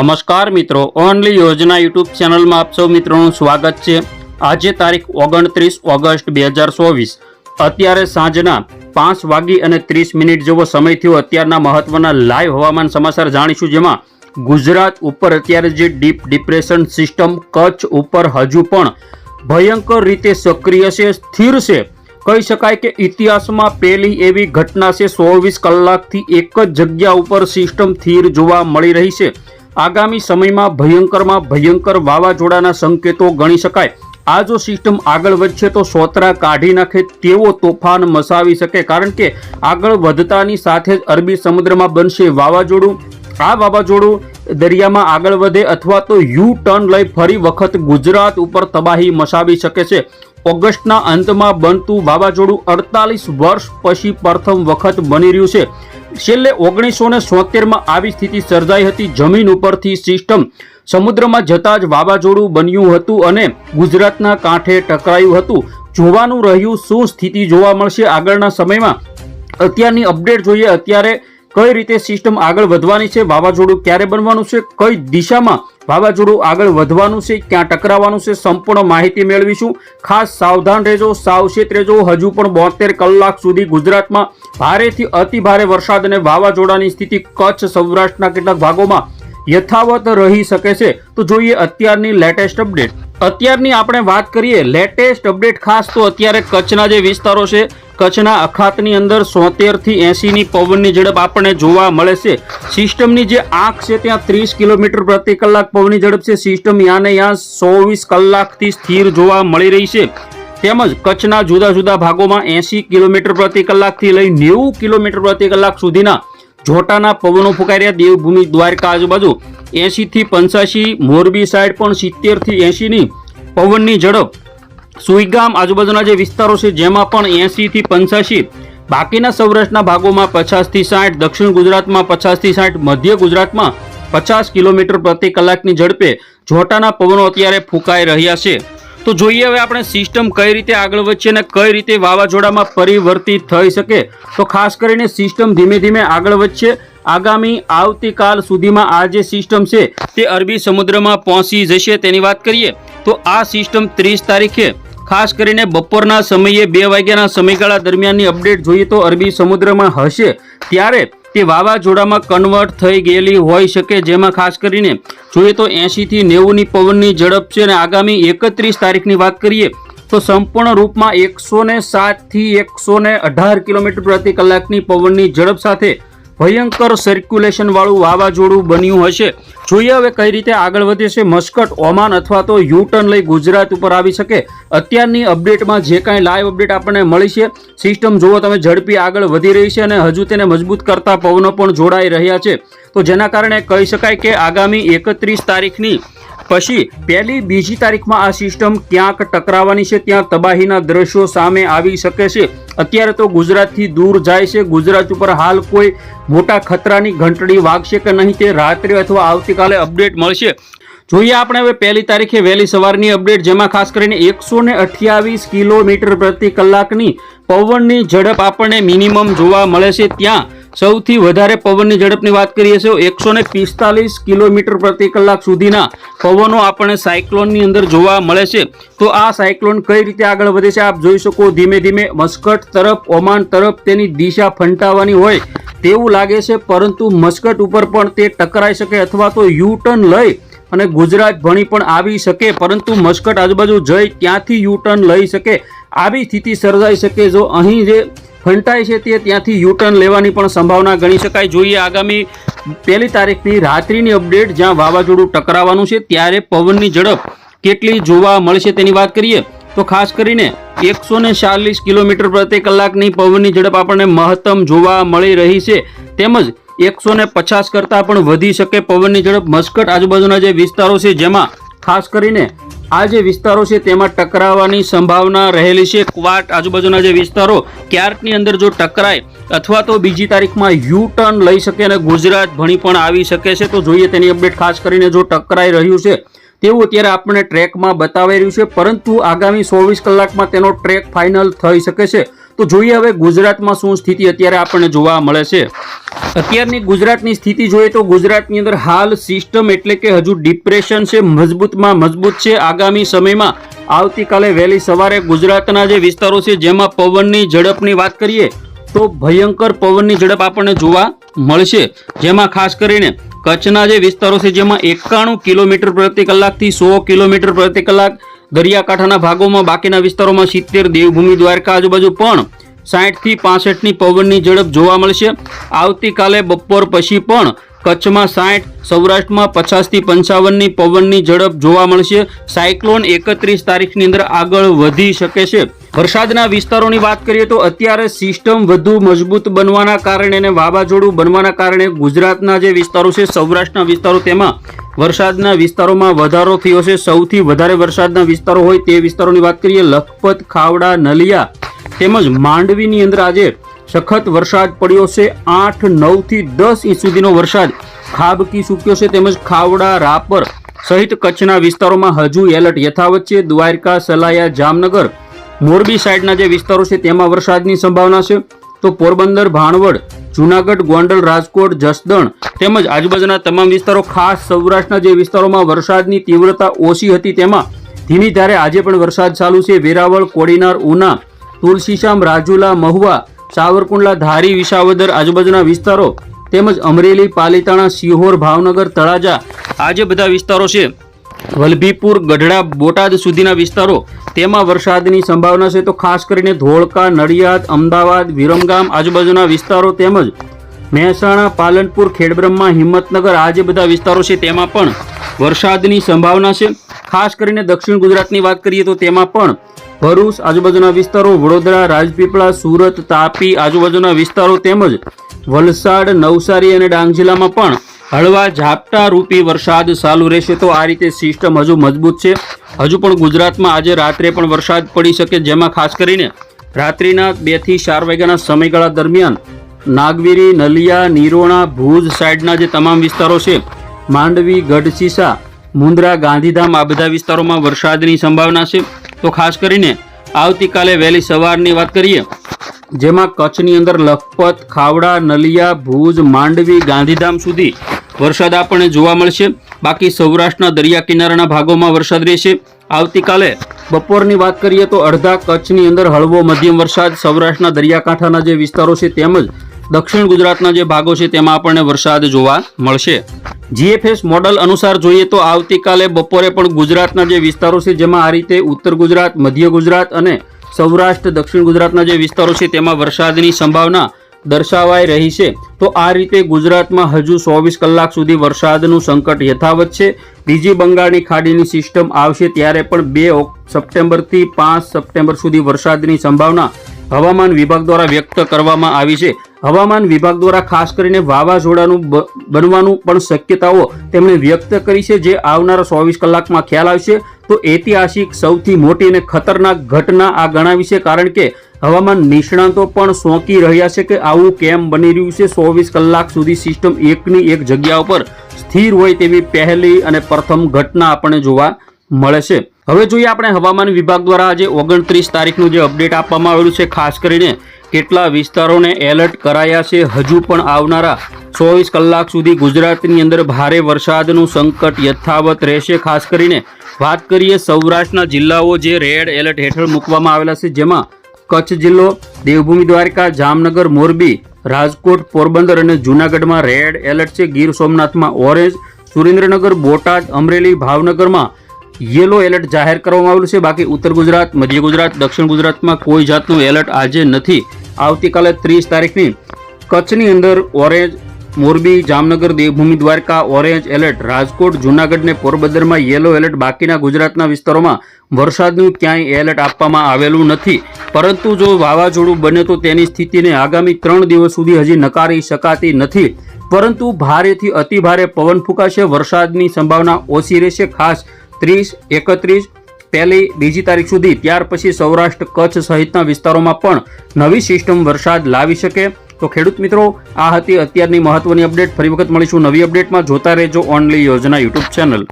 નમસ્કાર મિત્રો, ઓનલી યોજના યુટ્યુબ ચેનલમાં આપ સૌ મિત્રોનું સ્વાગત છે. આજે તારીખ ઓગણત્રીસ ઓગસ્ટ બે હજાર ચોવીસ. અત્યારે સાંજના પાંચ વાગી અને ત્રીસ મિનિટ જેવો સમય થયો. અત્યારના મહત્વના લાઈવ હવામાન સમાચાર જાણીશું, જેમાં ગુજરાત ઉપર અત્યારે જે ડીપ ડિપ્રેશન સિસ્ટમ, કચ્છ ઉપર હજુ પણ ભયંકર રીતે સક્રિય છે, સ્થિર છે. કહી શકાય કે ઇતિહાસમાં પહેલી એવી ઘટના છે, ચોવીસ કલાકથી એક જ જગ્યા ઉપર સિસ્ટમ સ્થિર જોવા મળી રહી છે. આગામી સમયમાં ભયંકરમાં ભયંકર વાવાઝોડાના સંકેતો ગણી શકાય. આ જો સિસ્ટમ આગળ વધશે તો સોતરા કાઢી નાખે તેવો તોફાન મસાવી શકે. કારણ કે આગળ વધતાની સાથે જ અરબી સમુદ્રમાં બનશે વાવાઝોડું. આ વાવાઝોડું દરિયામાં આગળ વધે અથવા તો યુ ટર્ન લઈ ફરી વખત ગુજરાત ઉપર તબાહી મસાવી શકે છે. ઓગસ્ટના અંતમાં બનતું વાવાઝોડું અડતાલીસ વર્ષ પછી પ્રથમ વખત બની રહ્યું છે. છેલ્લે ઓગણીસો ને સોતેરમાં આવી સ્થિતિ સર્જાઈ હતી. જમીન ઉપરથી સિસ્ટમ સમુદ્રમાં જતા જ વાવાઝોડું બન્યું હતું અને ગુજરાતના કાંઠે ટકરાયું હતું. જોવાનું રહ્યું શું સ્થિતિ જોવા મળશે આગળના સમયમાં. અત્યારની અપડેટ જોઈએ અત્યારે કઈ રીતે સિસ્ટમ આગળ વધવાની છે, વાવાઝોડું ક્યારે બનવાનું છે, કઈ દિશામાં વાવાઝોડું આગળ વધવાનું છે, ક્યાં ટકરાવાનું છે, સંપૂર્ણ માહિતી મેળવીશું. ખાસ સાવધાન રહેજો, સાવચેત રહેજો. હજુ પણ બોતેર કલાક સુધી ગુજરાતમાં ભારેથી અતિ ભારે વરસાદ અને વાવાઝોડાની સ્થિતિ કચ્છ સૌરાષ્ટ્રના કેટલાક ભાગોમાં યથાવત રહી શકે છે. તો જોઈએ અત્યારની લેટેસ્ટ અપડેટ. અત્યારની આપણે વાત કરીએ, લેટેસ્ટ અપડેટ ખાસ તો અત્યારે કચ્છના જે વિસ્તારો છે કચ્છના અખાતની અંદર સોતેરથી એંશીની પવનની ઝડપ આપણને જોવા મળે છે. સિસ્ટમની જે આંખ છે ત્યાં ત્રીસ કિલોમીટર પ્રતિ કલાક પવનની ઝડપ છે. સિસ્ટમ યાને યાં ચોવીસ કલાકથી સ્થિર જોવા મળી રહી છે. તેમજ કચ્છના જુદા જુદા ભાગોમાં એંશી કિલોમીટર પ્રતિ કલાકથી લઈ નેવું કિલોમીટર પ્રતિ કલાક સુધીના જોટાના પવનો ફૂંકાઈ રહ્યા. દેવભૂમિ દ્વારકા આજુબાજુ એંસીથી પંચ્યાસી, મોરબી સાઈડ પણ સિત્તેરથી એંશીની પવનની ઝડપ સુઈગામ આજુબાજુના જે વિસ્તારો છે, જેમાં પણ એંસીથી પંચ્યાસી બાકીના સૌરાષ્ટ્રના ભાગોમાં પચાસથી સાઠ, દક્ષિણ ગુજરાતમાં પચાસથી સાઠ, મધ્ય ગુજરાતમાં પચાસ કિલોમીટર પ્રતિ કલાકની ઝડપે જોટાના પવનો અત્યારે ફૂંકાઈ રહ્યા છે. તો જોઈએ હવે આપણે સિસ્ટમ કઈ રીતે આગળ વધશે અને કઈ રીતે વાવાઝોડામાં પરિવર્તિત થઈ શકે. તો ખાસ કરીને સિસ્ટમ ધીમે ધીમે આગળ વધશે. આગામી આવતીકાલ સુધીમાં આ જે સિસ્ટમ છે, તે અરબી સમુદ્રમાં પહોંચી જશે. તેની વાત કરીએ તો આ સિસ્ટમ ત્રીસ તારીખે. ખાસ કરીને બપોરના સમયે બે વાગ્યાના સમયગાળા દરમિયાનની અપડેટ જોઈએ તો અરબી સમુદ્રમાં હશે. ત્યારે તે વાવાઝોડામાં કન્વર્ટ થઈ ગયેલી હોઈ શકે, જેમાં ખાસ કરીને જોઈએ તો એંશીથી નેવુંની પવનની ઝડપ છે અને આગામી એકત્રીસ તારીખની વાત કરીએ તો સંપૂર્ણ રૂપમાં એકસો ને સાતથી એકસો અઢાર કિલોમીટર પ્રતિ કલાકની પવનની ઝડપ સાથે ભયંકર સર્ક્યુલેશન વાળું વાવાઝોડું બન્યું હશે. જોઈએ હવે કઈ રીતે આગળ વધે છે મસ્કટ, ઓમાન અથવા તો યુ ટર્ન લઈ ગુજરાત ઉપર આવી શકે. અત્યારની અપડેટમાં જે કાંઈ લાઈવ અપડેટ આપણને મળી છે સિસ્ટમ જુઓ તમે, ઝડપી આગળ વધી રહી છે અને હજુ તેને મજબૂત કરતા પવનો પણ જોડાઈ રહ્યા છે. તો જેના કારણે કહી શકાય કે આગામી એકત્રીસ તારીખની પછી પહેલી બીજી તારીખમાં આ સિસ્ટમ ક્યાંક ટકરાવાની છે, ત્યાં તબાહીના દ્રશ્યો સામે આવી શકે છે. અત્યારે તો ગુજરાતથી દૂર જાય છે. ગુજરાત ઉપર હાલ કોઈ મોટા ખતરાની ઘંટડી વાગશે કે નહીં તે રાત્રે અથવા આવતીકાલે અપડેટ મળશે. જોઈએ આપણે હવે પહેલી તારીખે વહેલી સવારની અપડેટ, જેમાં ખાસ કરીને એકસો ને અઠ્યાવીસ કિલોમીટર પ્રતિ કલાકની પવનની ઝડપ આપણને મિનિમમ જોવા મળે છે. ત્યાં સૌથી વધારે પવનની ઝડપની વાત કરીએ છીએ, એકસો ને પિસ્તાલીસ કિલોમીટર પ્રતિ કલાક સુધીના પવનો આપણને સાયક્લોનની અંદર જોવા મળે છે. તો આ સાયક્લોન કઈ રીતે આગળ વધે છે, આપ જોઈ શકો ધીમે ધીમે મસ્કટ તરફ, ઓમાન તરફ તેની દિશા ફંટાવાની હોય તેવું લાગે છે, પરંતુ મસ્કટ ઉપર પણ તે ટકરાઈ શકે અથવા તો યુ ટર્ન લઈ અને ગુજરાત ભણી પણ આવી શકે, પરંતુ મસ્કટ આજુબાજુ જઈ ત્યાંથી યુ ટર્ન લઈ શકે. આવી સ્થિતિ સર્જાઈ શકે જો અહીં જે ફંટાય છે તે ત્યાંથી યુટર્ન લેવાની પણ સંભાવના ગણી શકાય. જોઈએ આગામી પહેલી તારીખની રાત્રિની અપડેટ, જ્યાં વાવાઝોડું ટકરાવાનું છે, ત્યારે પવનની ઝડપ કેટલી જોવા મળશે તેની વાત કરીએ, તો ખાસ કરીને એકસો ને ચાલીસ કિલોમીટર પ્રતિ કલાકની પવનની ઝડપ આપણને મહત્તમ જોવા મળી રહી છે. તેમજ એકસો ને પચાસ કરતાં પણ વધી શકે પવનની ઝડપ. મસ્કટ આજુબાજુના જે વિસ્તારો છે, જેમાં ખાસ કરીને આ જે વિસ્તારો છે તેમાં ટકરાવાની સંભાવના રહેલી છે. ક્વાટ આજુબાજુના જે વિસ્તારો ક્યાર્ટની અંદર જો ટકરાય અથવા તો બીજી તારીખમાં યુ ટર્ન લઈ શકે અને ગુજરાત ભણી પણ આવી શકે છે, તો જોઈએ તેની અપડેટ ખાસ કરીને જો ટકરાઈ રહ્યું છે, તેવું અત્યારે આપણને ટ્રેકમાં બતાવાઈ રહ્યું છે. પરંતુ આગામી ચોવીસ કલાકમાં તેનો ટ્રેક ફાઇનલ થઈ શકે છે. તો જોઈએ હવે ગુજરાતમાં શું સ્થિતિ અત્યારે આપણને જોવા મળે છે. અત્યારની ગુજરાતની સ્થિતિ જોઈએ તો ગુજરાતની અંદર હાલ સિસ્ટમ એટલે કે હજુ ડિપ્રેશન છે, મજબૂતમાં મજબૂત છે. આગામી સમયમાં આવતીકાલે વહેલી સવારે ગુજરાતના જે વિસ્તારો છે, જેમાં પવનની ઝડપની વાત કરીએ તો ભયંકર પવનની ઝડપ આપણને જોવા મળશે. જેમાં ખાસ કરીને કચ્છના જે વિસ્તારો છે, જેમાં એકાણું કિલોમીટર પ્રતિ કલાકથી સો કિલોમીટર પ્રતિ કલાક દરિયાકાંઠાના ભાગોમાં બાકીના વિસ્તારોમાં સિત્તેર દેવભૂમિ દ્વારકા આજુબાજુ પણ સાઠથી પાસઠની પવનની ઝડપ જોવા મળશે. આવતીકાલે બપોર પછી પણ કચ્છમાં સાઠ સૌરાષ્ટ્રમાં પચાસથી પંચાવનની પવનની ઝડપ જોવા મળશે. સાયક્લોન એકત્રીસ તારીખની અંદર આગળ વધી શકે છે. વરસાદના વિસ્તારોની વાત કરીએ તો અત્યારે સિસ્ટમ વધુ મજબૂત બનવાના કારણે અને વાવાઝોડું બનવાના કારણે ગુજરાતના જે વિસ્તારો છે, સૌરાષ્ટ્રના વિસ્તારો તેમાં વરસાદના વિસ્તારોમાં વધારો થયો છે. સૌથી વધારે વરસાદના વિસ્તારો હોય તે વિસ્તારોની વાત કરીએ, લખપત, ખાવડા, નલિયા તેમજ માંડવીની અંદર આજે સખત વરસાદ પડ્યો છે. આઠ, નવથી દસ ઇંચ સુધીનો વરસાદ ખાબકી સૂક્યો છે. તેમજ ખાવડા, રાપર સહિત કચ્છના વિસ્તારોમાં હજુ એલર્ટ યથાવત છે. દ્વારકા, સલાયા, જામનગર મોરબી સાઈડના જે વિસ્તારો છે તેમાં વરસાદની સંભાવના છે. તો પોરબંદર, ભાણવડ, જુનાગઢ, ગોંડલ, રાજકોટ, જસદણ તેમજ આજુબાજુના તમામ વિસ્તારો, ખાસ સૌરાષ્ટ્રના જે વિસ્તારોમાં વરસાદની તીવ્રતા ઓછી હતી તેમાં ધીમી ધારે આજે પણ વરસાદ ચાલુ છે. વેરાવળ, કોડીનાર, ઉના, તુલસીશામ, રાજુલા, મહુવા, સાવરકુંડલા, ધારી, વિસાવદર આજુબાજુના વિસ્તારો તેમજ અમરેલી, પાલીતાણા, સિહોર, ભાવનગર, તળાજા આ જે બધા વિસ્તારો છે વલભીપુર, ગઢડા, બોટાદ સુધીના વિસ્તારો. તેમાં વરસાદની સંભાવના છે તો ખાસ કરીને ધોળકા, નડિયાદ, અમદાવાદ, વિરમગામ આજુબાજુના વિસ્તારો તેમજ મહેસાણા, પાલનપુર, ખેડબ્રહ્મા, હિંમતનગર આ જે બધા વિસ્તારો છે તેમાં પણ વરસાદની સંભાવના છે. ખાસ કરીને દક્ષિણ ગુજરાતની વાત કરીએ તો તેમાં પણ ભરૂચ આજુબાજુના વિસ્તારો, વડોદરા, રાજપીપળા, સુરત, તાપી આજુબાજુના વિસ્તારો તેમજ વલસાડ, નવસારી અને ડાંગ જિલ્લામાં પણ હળવા ઝાપટા રૂપી વરસાદ ચાલુ રહેશે તો આ રીતે સિસ્ટમ હજુ મજબૂત છે. હજુ પણ ગુજરાતમાં આજે રાત્રે પણ વરસાદ પડી શકે જેમાં ખાસ કરીને રાત્રિના બેથી ચાર વાગ્યાના સમયગાળા દરમિયાન નાગવીરી, નલિયા, નિરોણા, ભુજ સાઈડના જે તમામ વિસ્તારો છે, માંડવી ગઢસીસા મુંદ્રા ગાંધીધામ આ બધા વિસ્તારોમાં વરસાદની સંભાવના છે. તો ખાસ કરીને આવતીકાલે વહેલી સવારની વાત કરીએ, જેમાં કચ્છની અંદર લખપત, ખાવડા, નલિયા, ભુજ, માંડવી, ગાંધીધામ સુધી વરસાદ આપણને જોવા મળશે. બાકી સૌરાષ્ટ્રના દરિયા કિનારાના ભાગોમાં વરસાદ રહેશે. આવતીકાલે બપોરની વાત કરીએ તો અડધા કચ્છની અંદર હળવો મધ્યમ વરસાદ સૌરાષ્ટ્રના દરિયાકાંઠાના જે વિસ્તારો છે તેમજ દક્ષિણ ગુજરાતના જે ભાગો છે તેમાં આપણને વરસાદ જોવા મળશે. જીએફએસ મોડલ અનુસાર જોઈએ તો આવતીકાલે બપોરે પણ ગુજરાતના જે વિસ્તારો છે જેમાં આ રીતે ઉત્તર ગુજરાત, મધ્ય ગુજરાત અને સૌરાષ્ટ્ર, દક્ષિણ ગુજરાતના જે વિસ્તારો છે તેમાં વરસાદની સંભાવના દર્શાવાઈ રહી છે. તો આ રીતે ગુજરાતમાં હજુ ચોવીસ કલાક સુધી વરસાદનું સંકટ યથાવત છે. બીજી બંગાળની ખાડીની સિસ્ટમ આવશે ત્યારે પણ બે સપ્ટેમ્બરથી પાંચ સપ્ટેમ્બર સુધી વરસાદની સંભાવના હવામાન વિભાગ દ્વારા વ્યક્ત કરવામાં આવી છે. હવામાન વિભાગ દ્વારા ખાસ કરીને વાવાઝોડાનું બનવાનું પણ શક્યતાઓ તેમણે વ્યક્ત કરી છે જે આવનારા ચોવીસ કલાકમાં ખ્યાલ આવશે. તો ઐતિહાસિક સૌથી મોટી અને ખતરનાક ઘટના આ ગણાવી છે કારણ કે હવામાન નિષ્ણાતો પણ સોંકી રહ્યા છે કે આવું કેમ બની રહ્યું છે. ચોવીસ કલાક સુધી સિસ્ટમ એકની એક જગ્યા ઉપર સ્થિર હોય તેવી પહેલી અને પ્રથમ ઘટના આપણને જોવા મળે છે. હવે જોઈએ આપણે હવામાન વિભાગ દ્વારા આજે ઓગણત્રીસ તારીખનું જે અપડેટ આપવામાં આવેલું છે, ખાસ કરીને કેટલા વિસ્તારોને એલર્ટ કરાયા છે, હજુ પણ આવનારા ચોવીસ કલાક સુધી ગુજરાતની અંદર ભારે વરસાદનું સંકટ યથાવત રહેશે. ખાસ કરીને વાત કરીએ સૌરાષ્ટ્રના જિલ્લાઓ જે રેડ એલર્ટ હેઠળ મૂકવામાં આવેલા છે, જેમાં કચ્છ જિલ્લો, દેવભૂમિ દ્વારકા, જામનગર, મોરબી, રાજકોટ, પોરબંદર અને જૂનાગઢમાં રેડ એલર્ટ છે. ગીર સોમનાથમાં ઓરેન્જ, સુરેન્દ્રનગર, બોટાદ, અમરેલી, ભાવનગરમાં યેલો એલર્ટ જાહેર કરવામાં આવેલું છે. બાકી ઉત્તર ગુજરાત, મધ્ય ગુજરાત, દક્ષિણ ગુજરાતમાં કોઈ જાતનું એલર્ટ આજે નથી. આવતીકાલે ત્રીસ તારીખની કચ્છની અંદર orange, Morbi, Jamnagar, Devbhumi, Dwarka, orange alert. Rajkot, Junagadh ને પોરબંદરમાં યેલો એલર્ટ. બાકીના ગુજરાતના વિસ્તારોમાં વરસાદનું ક્યાંય એલર્ટ આપવામાં આવેલું નથી. પરંતુ જો વાવાઝોડું બને તો તેની સ્થિતિને આગામી ત્રણ દિવસ સુધી હજી નકારી શકાતી નથી. પરંતુ ભારેથી અતિ ભારે પવન ફૂંકાશે. વરસાદની સંભાવના ઓછી રહેશે. ખાસ ત્રીસ, એકત્રીસ, પહેલી, બીજી તારીખ સુધી. ત્યાર પછી સૌરાષ્ટ્ર, કચ્છ સહિતના વિસ્તારોમાં પણ નવી સિસ્ટમ વરસાદ લાવી શકે. તો ખેડૂત મિત્રો, આ હતી અત્યારની મહત્વની અપડેટ ફરી વખત મળીશું નવી અપડેટમાં જોતા રહેજો ઓનલી યોજના યુટ્યુબ ચેનલ